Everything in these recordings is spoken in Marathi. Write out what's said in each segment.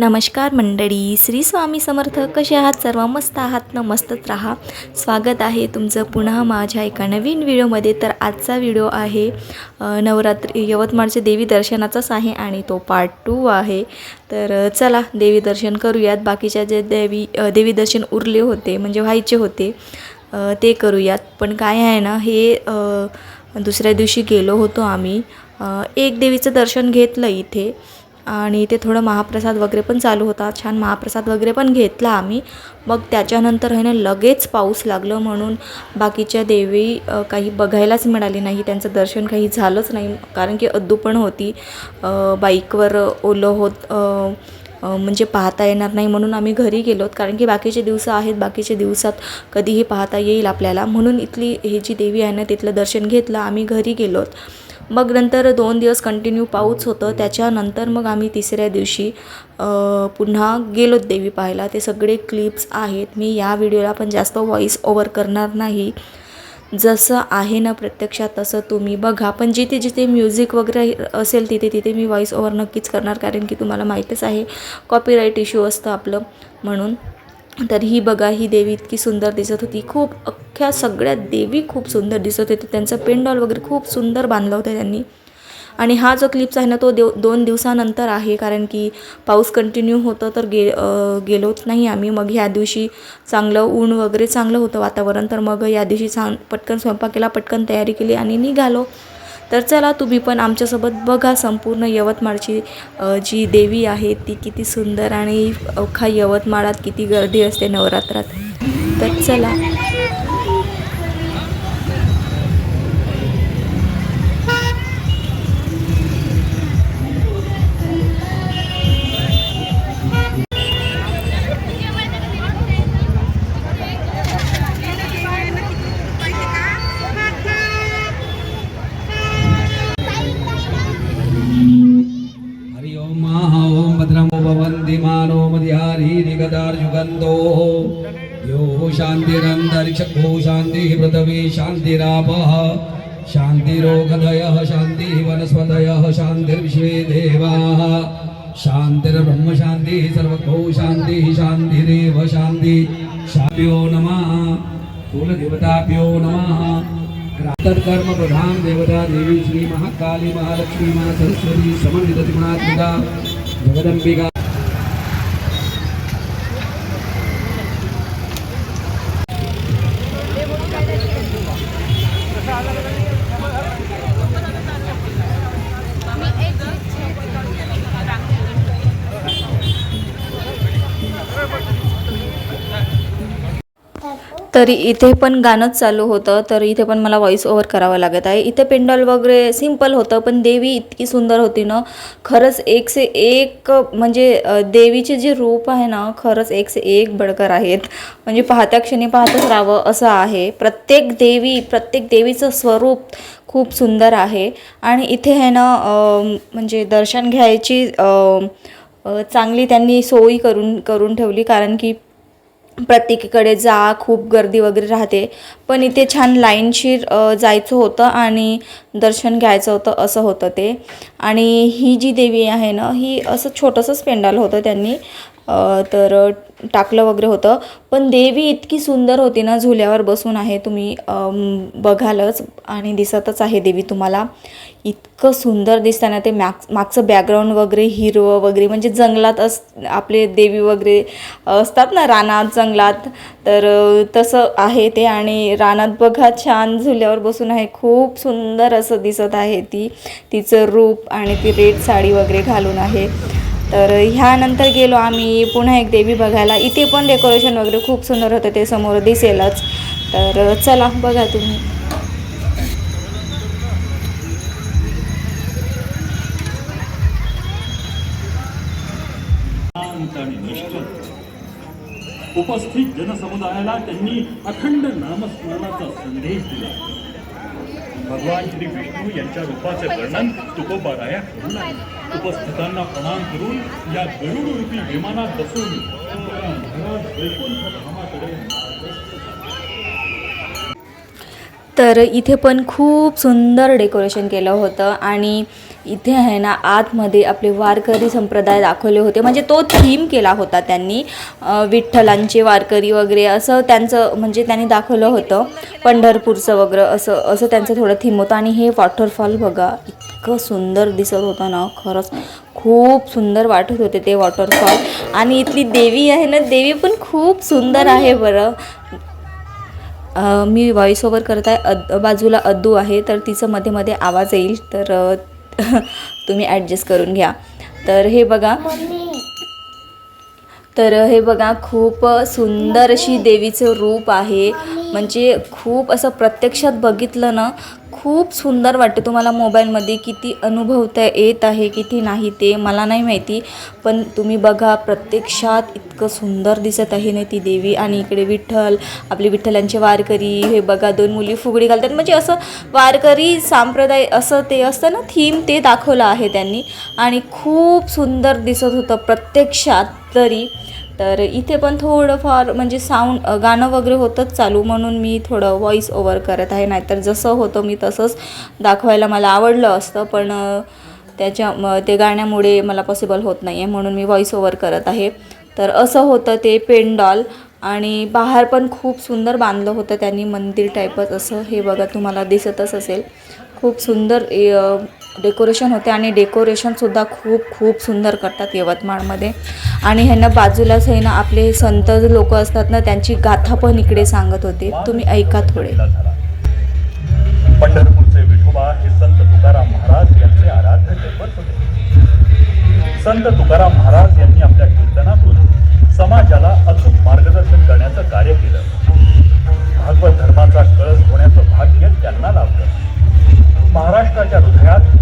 नमस्कार मंडळी श्री स्वामी समर्थ कसे आहात सर्व? मस्त आहात? ना मस्तच राहा. स्वागत आहे तुमचं पुन्हा माझ्या एका नवीन व्हिडिओमध्ये. तर आजचा व्हिडिओ आहे नवरात्री यवतमाळच्या देवी दर्शनाचाच आहे आणि तो पार्ट टू आहे. तर चला देवी दर्शन करूयात. बाकीच्या जे देवी देवी दर्शन उरले होते म्हणजे व्हायचे होते ते करूयात. पण काय आहे ना हे दुसऱ्या दिवशी गेलो होतो आम्ही. एक देवीचं दर्शन घेतलं इथे. आणि ते थोडं महाप्रसाद वगैरे पण चालू होता. छान महाप्रसाद वगैरे पण घेतला आम्ही. मग त्याच्यानंतर आहे ना लगेच पाऊस लागलं म्हणून बाकीच्या देवी काही बघायलाच मिळाली नाही. त्यांचं दर्शन काही झालंच नाही. कारण की अद्दू पण होती. बाईकवर ओलं होत म्हणजे पाहता येणार नाही म्हणून आम्ही घरी गेलोत कारण की बाकीचे दिवस आहेत. बाकीच्या दिवसात कधीही पाहता येईल आपल्याला. म्हणून इथली ही जी देवी आहे ना तिथलं दर्शन घेतलं. आम्ही घरी गेलोत. मग नंतर दोन दिवस कंटिन्यू पाऊस होतं. त्याच्यानंतर मग आम्ही तिसऱ्या दिवशी पुन्हा गेलोत देवी पाहायला. ते सगळे क्लिप्स आहेत. मी या व्हिडिओला पण जास्त व्हॉईस ओवर करणार नाही. जसं आहे ना प्रत्यक्षात तसं तुम्ही बघा. पण जिथे जिथे म्युझिक वगैरे असेल तिथे तिथे मी व्हॉईस ओवर नक्कीच करणार. कारण की तुम्हाला माहीतच आहे कॉपीराईट इश्यू असतं आपलं. म्हणून तर ही बघा ही देवी इतकी सुंदर दिसत होती. खूप अख्ख्या सगळ्या देवी खूप सुंदर दिसत होते त्यांचं पेंडॉल वगैरे खूप सुंदर बांधलं होतं त्यांनी. आणि हा जो क्लिप्स आहे ना तो देव दोन दिवसानंतर आहे. कारण की पाऊस कंटिन्यू होतं तर गे गेलोच नाही आम्ही. मग ह्या दिवशी चांगलं ऊन वगैरे चांगलं होतं वातावरण. तर मग या दिवशी सांग पटकन स्वयंपाक केला पटकन तयारी केली आणि निघालो. तर चला तुम्ही पण आमच्यासोबत बघा संपूर्ण यवतमाळची जी देवी आहे ती किती सुंदर आणि अवखा यवतमाळात किती गर्दी असते नवरात्रात. तर चला. निगदार्जुगन्धो यो शान्तिरन्तरिक्षो शान्तिः पृथिवी शान्तिरापः। शान्तिरोगदयः शान्तिः वनस्पतयः शान्तिर्विश्वे देवाः। शान्तिर्ब्रह्म शान्तिः सर्वतो शान्तिः शान्तिरेव शान्ति शाप्यो नमः। कुलदेवताभ्यो नमः। कर्म प्रधान देवता देवी श्री महाकाली महालक्ष्मी महासरस्वती समन्वित त्रिगुणात्मिका तरी इथे पण गाणंच चालू होतं तर इथे पण मला व्हॉइस ओव्हर करावं लागत आहे. इथे पेंडॉल वगैरे सिंपल होतं पण देवी इतकी सुंदर होती ना. खरंच एक से एक म्हणजे देवीचे जे रूप आहे ना खरंच एक से एक बडकर आहेत. म्हणजे पाहत्या क्षणी पाहतच राहावं असं आहे. प्रत्येक देवी प्रत्येक देवीचं स्वरूप खूप सुंदर आहे. आणि इथे आहे ना म्हणजे दर्शन घ्यायची चांगली त्यांनी सोयी करून करून ठेवली. कारण की प्रत्येकीकडे जा खूप गर्दी वगैरे राहते. पण इथे छान लाईनशीर जायचं होतं आणि दर्शन घ्यायचं होतं असं होतं ते. आणि ही जी देवी आहे ना ही असं छोटंसंच पेंडाल होतं त्यांनी. तर टाकलं वगैरे होतं. पण देवी इतकी सुंदर होती ना झुल्यावर बसून आहे तुम्ही बघालच आणि दिसतच आहे देवी तुम्हाला. इतकं सुंदर दिसतं ना ते मॅग मागचं बॅकग्राऊंड वगैरे हिरवं वगैरे म्हणजे जंगलात अस आपले देवी वगैरे असतात ना रानात जंगलात. तर तसं आहे ते आणि रानात बघा छान झुल्यावर बसून आहे. खूप सुंदर असं दिसत आहे ती तिचं रूप आणि ती रेड साडी वगैरे घालून आहे. तर ह्यानंतर गेलो आम्ही पुन्हा एक देवी बघायला. इथे पण डेकोरेशन वगैरे खूप सुंदर होतं ते समोर दिसेलच. तर चला बघा तुम्ही. उपस्थित जनसमुदायाला त्यांनी अखंड नामस्मरणाचा संदेश दिला. भगवान श्री विष्णू यांच्या रूपाचे वर्णन तुकोबाराया करू लागले उपस्थितांना प्रणाम करून या गरुड रूपी विमानात बसून तर इथे पण खूप सुंदर डेकोरेशन केलं होतं आणि इथे आहे ना आतमध्ये आपले वारकरी संप्रदाय दाखवले होते. म्हणजे तो थीम केला होता त्यांनी विठ्ठलांचे वारकरी वगैरे असं त्यांचं म्हणजे त्यांनी दाखवलं होतं. पंढरपूरचं वगैरे असं असं त्यांचं थोडं थीम होतं. आणि हे वॉटरफॉल बघा इतकं सुंदर दिसत होतं ना खरंच खूप सुंदर वाटत होते ते वॉटरफॉल. आणि इथली देवी आहे ना देवी पण खूप सुंदर आहे बरं. मी व्हॉइस ओव्हर करत आहे अद बाजूला अद्दू आहे तर तिचं मध्ये मध्ये आवाज येईल. तर तुम्ही ॲडजस्ट करून घ्या. तर हे बघा. तर हे बघा खूप सुंदर अशी देवीचं रूप आहे. म्हणजे खूप असं प्रत्यक्षात बघितलं ना खूप सुंदर वाटतं तुम्हाला मोबाईलमध्ये किती अनुभवता येत आहे किती नाही ते मला नाही माहिती. पण तुम्ही बघा प्रत्यक्षात इतकं सुंदर दिसत आहे ना ती देवी. आणि इकडे विठ्ठल आपले विठ्ठलांचे वारकरी हे बघा दोन मुली फुगडी घालतात. म्हणजे असं वारकरी संप्रदाय असं ते असतं ना थीम ते दाखवलं आहे त्यांनी. आणि खूप सुंदर दिसत होतं प्रत्यक्षात. तरी. तर इथे पण थोडंफार म्हणजे साऊंड गाणं वगैरे होतंच चालू म्हणून मी थोडं व्हॉईस ओव्हर करत आहे. नाहीतर जसं होतं मी तसंच दाखवायला मला आवडलं असतं पण त्याच्या म- ते गाण्यामुळे मला पॉसिबल होत नाही आहे म्हणून मी व्हॉईस ओव्हर करत आहे. तर असं होतं ते पेंडॉल आणि बाहेर पण खूप सुंदर बांधलं होतं त्यांनी मंदिर टाईपच असं. हे बघा तुम्हाला दिसतच असेल. खूप सुंदर डेकोरेशन होते आणि डेकोरेशनसुद्धा खूप खूप सुंदर करतात यवतमाळमध्ये. आणि ह्यांना बाजूलाच आहे ना आपले संत लोक असतात ना त्यांची गाथा पण इकडे सांगत होते. तुम्ही ऐका थोडे. पंढरपूरचे विठोबा हे संत तुकाराम महाराज यांचे आराध्य दैवत होते. संत तुकाराम महाराज यांनी आपल्या कीर्तनातून समाजाला अचूक मार्गदर्शन करण्याचं कार्य केलं. भागवत धर्माचा कळस होण्याचं भाग्य त्यांना लाभलं. महाराष्ट्राच्या हृदयात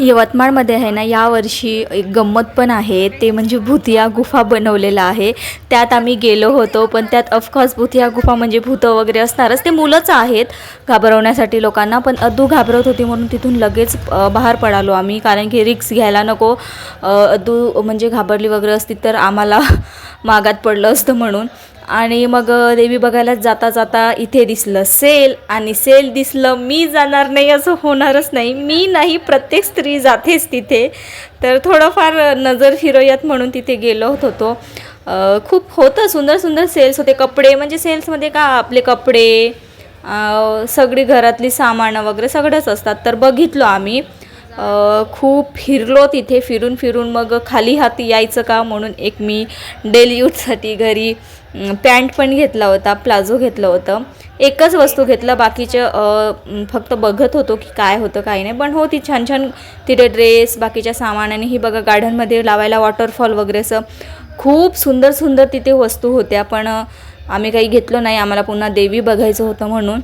यवतमाळमध्ये आहे ना यावर्षी एक गंमत पण आहे. ते म्हणजे भुतिया गुफा बनवलेला आहे. त्यात आम्ही गेलो होतो पण त्यात ऑफकोर्स भुतिया गुफा म्हणजे भूतं वगैरे असणारच. ते मुलंच आहेत घाबरवण्यासाठी लोकांना पण अद्दू घाबरत होती म्हणून तिथून लगेच बाहेर पडालो आम्ही. कारण की रिक्स घ्यायला नको. अदू अद्दू म्हणजे घाबरली वगैरे असती तर आम्हाला मागात पडलं असतं म्हणून. आणि मग देवी बघायला जाता जाता इथे दिसलं सेल आणि सेल दिसलं मी जाणार नाही असं होणारच नाही. मी नाही प्रत्येक स्त्री जातेच तिथे. तर थोडंफार नजर फिरवूयात म्हणून तिथे गेलो होतो खूप होतं सुंदर सुंदर सेल्स होते. कपडे म्हणजे सेल्समध्ये का आपले कपडे सगळी घरातली सामानं वगैरे सगळंच असतात. तर बघितलो आम्ही. खूप फिरलो तिथे फिरून फिरून मग खाली हाती यायचं का म्हणून एक मी डेली यूजसाठी घरी पॅन्ट पण घेतला होता प्लाझो घेतलं होतं. एकच वस्तू घेतलं बाकीचं फक्त बघत होतो की काय होतं काय नाही. पण हो ती छान छान तिथे ड्रेस बाकीच्या सामानाने ही बघा गार्डनमध्ये लावायला वॉटरफॉल वगैरे असं खूप सुंदर सुंदर तिथे वस्तू होत्या. पण आम्ही काही घेतलो नाही आम्हाला पुन्हा देवी बघायचं होतं म्हणून.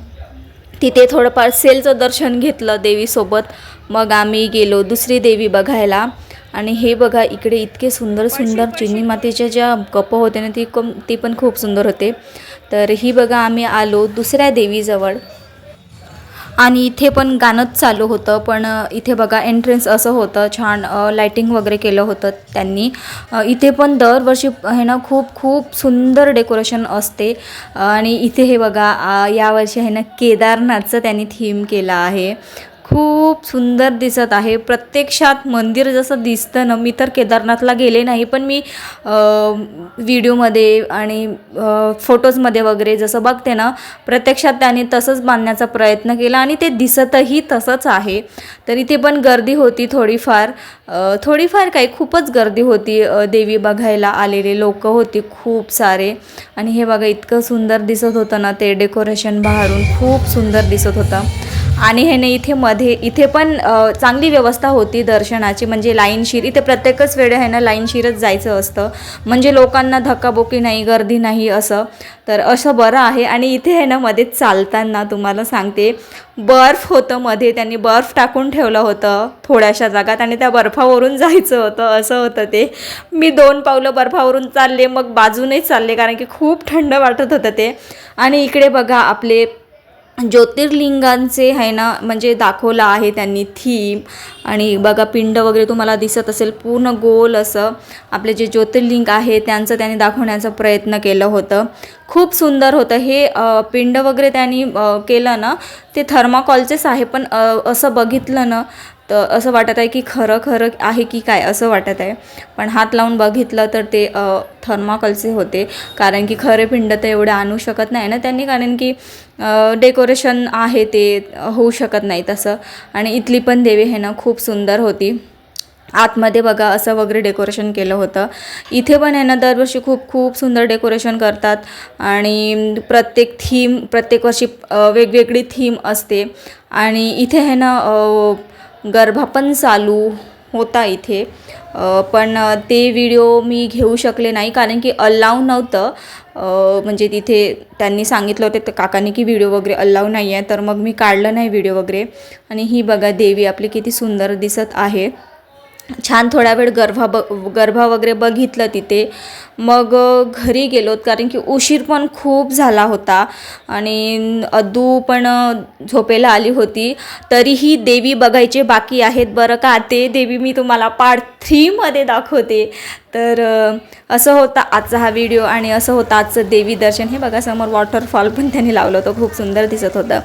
तिथे थोडंफार सेलचं दर्शन घेतलं देवीसोबत. मग आम्ही गेलो दुसरी देवी बघायला. आणि हे बघा इकडे इतके सुंदर सुंदर चिन्नी मातेच्या ज्या कपं होते ना ती कम ती पण खूप सुंदर होते. तर ही बघा आम्ही आलो दुसऱ्या देवीजवळ. आणि इथे पण गाणंच चालू होतं पण इथे बघा एंट्रन्स असं होतं छान लाईटिंग वगैरे केलं होतं त्यांनी. इथे पण दरवर्षी हे ना खूप खूप सुंदर डेकोरेशन असते. आणि इथे हे बघा यावर्षी आहे ना केदारनाथचं त्यांनी थीम केलं आहे. खूप सुंदर दिसत आहे. प्रत्यक्षात मंदिर जसं दिसतं ना मी तर केदारनाथला गेले नाही पण मी व्हिडिओमध्ये आणि फोटोजमध्ये वगैरे जसं बघते ना प्रत्यक्षात त्याने तसंच बांधण्याचा प्रयत्न केला आणि ते दिसतही तसंच आहे. तर इथे पण गर्दी होती थोडीफार. थोडीफार काही खूपच गर्दी होती. देवी बघायला आलेले लोक होती खूप सारे. आणि हे बघा इतकं सुंदर दिसत होतं ना ते डेकोरेशन बाहेरून खूप सुंदर दिसत होतं. आणि हे नाही इथे मध्ये इथे पण चांगली व्यवस्था होती दर्शनाची. म्हणजे लाईनशीर इथे प्रत्येकच वेळ आहे ना लाईनशीरच जायचं असतं. म्हणजे लोकांना धक्काबोकी नाही गर्दी नाही असं. तर असं बरं आहे. आणि इथे आहे ना मध्ये चालताना तुम्हाला सांगते बर्फ होतं मध्ये. त्यांनी बर्फ टाकून ठेवलं होतं थोड्याशा जागात आणि त्या बर्फावरून जायचं होतं. असं होतं ते. मी दोन पावलं बर्फावरून चालले मग बाजूनही चालले कारण की खूप थंड वाटत होतं ते. आणि इकडे बघा आपले ज्योतिर्लिंगांचे आहे ना म्हणजे दाखवलं आहे त्यांनी थीम आणि बघा पिंड वगैरे तुम्हाला दिसत असेल पूर्ण गोल असं. आपले जे ज्योतिर्लिंग आहे त्यांचं त्यांनी दाखवण्याचा प्रयत्न केलं होतं. खूप सुंदर होतं. हे पिंड वगैरे त्यांनी केलं ना ते थर्माकॉलचेच आहे. पण असं बघितलं ना तर असं वाटत आहे की खरं खरं आहे की काय असं वाटत आहे. पण हात लावून बघितलं तर ते थर्माकलचे होते. कारण की खरे पिंड तर एवढे आणू शकत नाही ना त्यांनी. कारण की डेकोरेशन आहे ते होऊ शकत नाही तसं. आणि इथली पण देवी आहे ना खूप सुंदर होती. आतमध्ये बघा असं वगैरे डेकोरेशन केलं होतं. इथे पण आहे ना दरवर्षी खूप खूप सुंदर डेकोरेशन करतात. आणि प्रत्येक थीम प्रत्येक वर्षी वेगवेगळी थीम असते. आणि इथे आहे ना अ, चालू होता इथे. पण ते व्हिडिओ मी घेऊ शकले नाही कारण की अलाव नव्हतं. म्हणजे तिथे त्यांनी सांगितलं होतं तर काकांनी की व्हिडिओ वगैरे अलाव नाही आहे तर मग मी काढलं नाही व्हिडिओ वगैरे. आणि ही बघा देवी आपली किती सुंदर दिसत आहे. छान थोडा वेळ गरभा ब गरभा वगैरे बघितलं तिथे. मग घरी गेलोत कारण की उशीर पण खूप झाला होता. आणि अदू पण झोपेला आली होती. तरीही देवी बघायचे बाकी आहेत. बरं का? ते देवी मी तुम्हाला पाड थ्रीमध्ये दाखवते. तर असं होता आजचा हा व्हिडिओ आणि असं होतं आजचं देवी दर्शन. हे बघा समोर वॉटरफॉल पण त्यांनी लावलं होतं. खूप सुंदर दिसत होतं.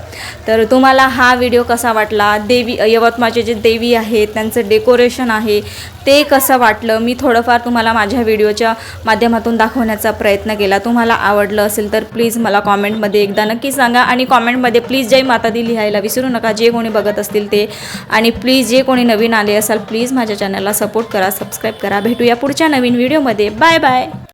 तर तुम्हाला हा व्हिडिओ कसा वाटला? देवी यवतमाळचे जे देवी आहेत त्यांचं डेकोरेशन आहे ते कसं वाटलं? मी थोडंफार तुम्हाला माझ्या व्हिडिओच्या माध्यमातून दाखवण्याचा प्रयत्न केला. तुम्हाला आवडलं असेल तर प्लीज मला कॉमेंटमध्ये एकदा नक्की सांगा. आणि कॉमेंटमध्ये प्लीज जय माता दी लिहायला विसरू नका. जे कोणी बघत असतील ते. आणि प्लीज जे कोणी नवीन आले असाल प्लीज माझ्या चॅनलला सपोर्ट करा सबस्क्राईब करा. भेटूया पुढच्या नवीन व्हिडिओमध्ये बाय बाय